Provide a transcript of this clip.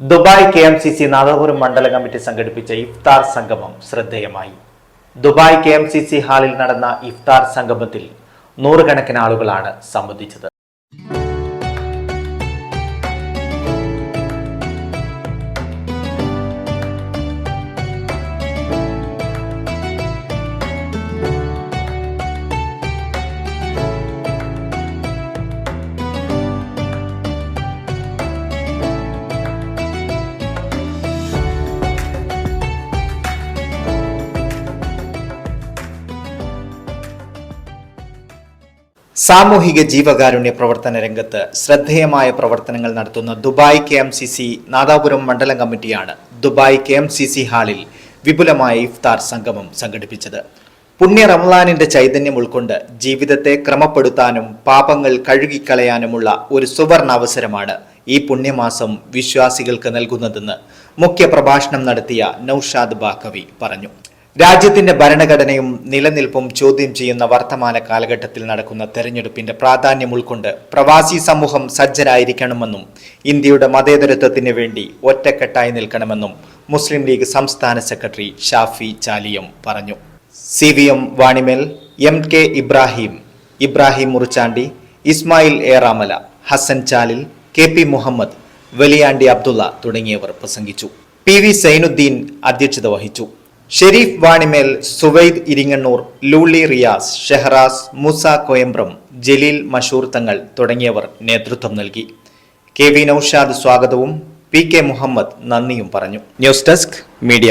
Dubai K M C C Nadapuram മണ്ഡല committee സംഘടിപ്പിച്ച ഇഫ്താർ സംഗമം ശ്രദ്ധേയമായി. Dubai K M C C ഹാളിൽ നടന്ന ഇഫ്താർ സംഗമത്തിൽ നൂറുകണക്കിന് ആളുകളാണ് സംബന്ധിച്ചത്. സാമൂഹിക ജീവകാരുണ്യ പ്രവർത്തന രംഗത്ത് ശ്രദ്ധേയമായ പ്രവർത്തനങ്ങൾ നടത്തുന്ന Dubai K M C C Nadapuram മണ്ഡലം കമ്മിറ്റിയാണ് Dubai K M C C ഹാളിൽ വിപുലമായ ഇഫ്താർ സംഗമം സംഘടിപ്പിച്ചത്. പുണ്യ റംലാനിന്റെ ചൈതന്യം ഉൾക്കൊണ്ട് ജീവിതത്തെ ക്രമപ്പെടുത്താനും പാപങ്ങൾ കഴുകിക്കളയാനുമുള്ള ഒരു സുവർണ അവസരമാണ് ഈ പുണ്യമാസം വിശ്വാസികൾക്ക് നൽകുന്നതെന്ന് മുഖ്യ പ്രഭാഷണം നടത്തിയ നൌഷാദ് ബാക്കവി പറഞ്ഞു. രാജ്യത്തിന്റെ ഭരണഘടനയും നിലനിൽപ്പും ചോദ്യം ചെയ്യുന്ന വർത്തമാന കാലഘട്ടത്തിൽ നടക്കുന്ന തെരഞ്ഞെടുപ്പിന്റെ പ്രാധാന്യം ഉൾക്കൊണ്ട് പ്രവാസി സമൂഹം സജ്ജരായിരിക്കണമെന്നും ഇന്ത്യയുടെ മതേതരത്വത്തിന് വേണ്ടി ഒറ്റക്കെട്ടായി നിൽക്കണമെന്നും മുസ്ലിം ലീഗ് സംസ്ഥാന സെക്രട്ടറി ഷാഫി ചാലിയം പറഞ്ഞു. C V M Vanimel M K Ibrahim Ibrahim Murichandi Ismail Eramala Hasan Chalil K P Muhammad Valiyandi Abdulla തുടങ്ങിയവർ പ്രസംഗിച്ചു. പി വി സൈനുദ്ദീൻ അധ്യക്ഷത വഹിച്ചു. ഷെരീഫ് വാണിമേൽ സുവൈദ് ഇരിങ്ങണ്ണൂർ ലൂളി റിയാസ് ഷെഹറാസ് മുസ കോയമ്പ്രം ജലീൽ മഷൂർ തങ്ങൾ തുടങ്ങിയവർ നേതൃത്വം നൽകി. കെ വി നൌഷാദ് സ്വാഗതവും പി കെ മുഹമ്മദ് നന്ദിയും പറഞ്ഞു. News desk media